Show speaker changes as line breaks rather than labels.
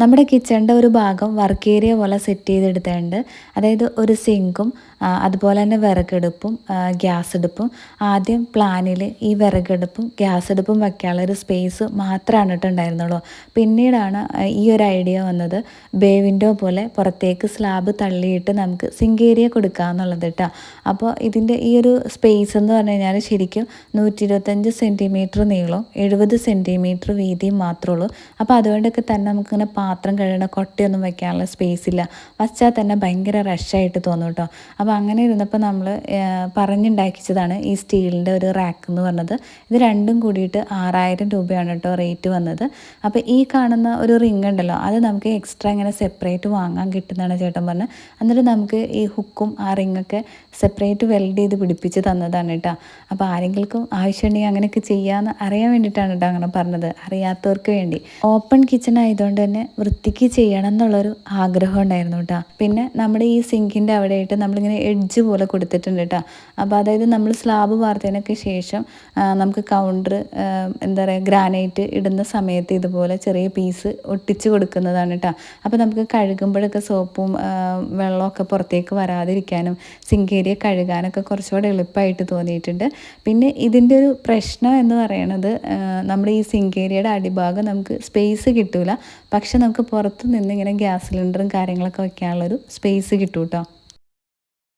നമ്മുടെ കിച്ചണിന്റെ ഒരു ഭാഗം വർക്ക് ഏരിയ പോലെ സെറ്റ് ചെയ്തെടുത്തിട്ടുണ്ട്. അതായത് ഒരു സിങ്കും അതുപോലെ തന്നെ വിറകെടുപ്പും ഗ്യാസ് അടുപ്പും. ആദ്യം പ്ലാനിൽ ഈ വിറകെടുപ്പും ഗ്യാസ് അടുപ്പും വയ്ക്കാനുള്ള ഒരു സ്പേസ് മാത്രമാണ് ഇട്ടുണ്ടായിരുന്നുള്ളൂ പിന്നീടാണ് ഈ ഒരു ഐഡിയ വന്നത് ബേ വിൻഡോ പോലെ പുറത്തേക്ക് സ്ലാബ് തള്ളിയിട്ട് നമുക്ക് സിങ്ക് ഏരിയ കൊടുക്കുക എന്നുള്ളത് കേട്ടോ. അപ്പോൾ ഇതിന്റെ ഈ ഒരു സ്പേസ് എന്ന് പറഞ്ഞു കഴിഞ്ഞാൽ ശരിക്കും നൂറ്റി ഇരുപത്തഞ്ച് സെന്റിമീറ്റർ നീളം എഴുപത് സെന്റിമീറ്റർ വീതിയും മാത്രമേ ഉള്ളൂ. അപ്പോൾ അതുകൊണ്ടൊക്കെ തന്നെ നമുക്കിങ്ങനെ പാത്രം കഴുകണ കൊട്ടയൊന്നും വെക്കാനുള്ള സ്പേസ് ഇല്ല. വച്ചാൽ തന്നെ ഭയങ്കര റഷായിട്ട് തോന്നും കേട്ടോ. അപ്പോൾ അങ്ങനെ ഇരുന്നപ്പോൾ നമ്മൾ പറഞ്ഞുണ്ടാക്കിച്ചതാണ് ഈ സ്റ്റീലിന്റെ ഒരു റാക്ക് എന്ന് പറഞ്ഞത്. ഇത് രണ്ടും കൂടിയിട്ട് ആറായിരം രൂപയാണ് കേട്ടോ റേറ്റ് വന്നത്. അപ്പോൾ ഈ കാണുന്ന ഒരു റിങ് ഉണ്ടല്ലോ അത് നമുക്ക് എക്സ്ട്രാ ഇങ്ങനെ സെപ്പറേറ്റ് വാങ്ങാൻ കിട്ടുന്നതാണ് ചേട്ടൻ പറഞ്ഞത്. എന്നിട്ട് നമുക്ക് ഈ ഹുക്കും ആ റിങ്ങൊക്കെ സെപ്പറേറ്റ് വെൽഡ് ചെയ്ത് പിടിപ്പിച്ച് തന്നതാണ് കേട്ടോ. അപ്പോൾ ആരെങ്കിലും ആവശ്യമുണ്ടെങ്കിൽ അങ്ങനെയൊക്കെ ചെയ്യാമെന്ന് അറിയാൻ വേണ്ടിയിട്ടാണ് കേട്ടോ അങ്ങനെ പറഞ്ഞത്. അറിയാത്തവർക്ക് വേണ്ടി. ഓപ്പൺ കിച്ചൺ ആയതുകൊണ്ട് തന്നെ വൃത്തിക്ക് ചെയ്യണം എന്നുള്ളൊരു ആഗ്രഹം ഉണ്ടായിരുന്നു കേട്ടോ പിന്നെ നമ്മുടെ ഈ സിങ്കിന്റെ അവിടെയായിട്ട് നമ്മളിങ്ങനെ എഡ്ജ് പോലെ കൊടുത്തിട്ടുണ്ട് കേട്ടോ അപ്പോൾ അതായത് നമ്മൾ സ്ലാബ് വാർത്തതിനൊക്കെ ശേഷം നമുക്ക് കൗണ്ടർ എന്താ പറയുക ഗ്രാനൈറ്റ് ഇടുന്ന സമയത്ത് ഇതുപോലെ ചെറിയ പീസ് ഒട്ടിച്ച് കൊടുക്കുന്നതാണ് കേട്ടോ അപ്പോൾ നമുക്ക് കഴുകുമ്പോഴൊക്കെ സോപ്പും വെള്ളമൊക്കെ പുറത്തേക്ക് വരാതിരിക്കാനും സിങ്ക് ഏരിയ കഴുകാനൊക്കെ കുറച്ചുകൂടെ എളുപ്പമായിട്ട് തോന്നിയിട്ടുണ്ട്. പിന്നെ ഇതിന്റെ ഒരു പ്രശ്നം എന്ന് പറയുന്നത് നമ്മുടെ ഈ സിങ്ക് ഏരിയയുടെ അടിഭാഗം നമുക്ക് സ്പേസ് കിട്ടില്ല പക്ഷെ നമുക്ക് പുറത്ത് നിന്ന് ഇങ്ങനെ ഗ്യാസ് സിലിണ്ടറും കാര്യങ്ങളൊക്കെ വെക്കാനുള്ളൊരു സ്പേസ് കിട്ടും കേട്ടോ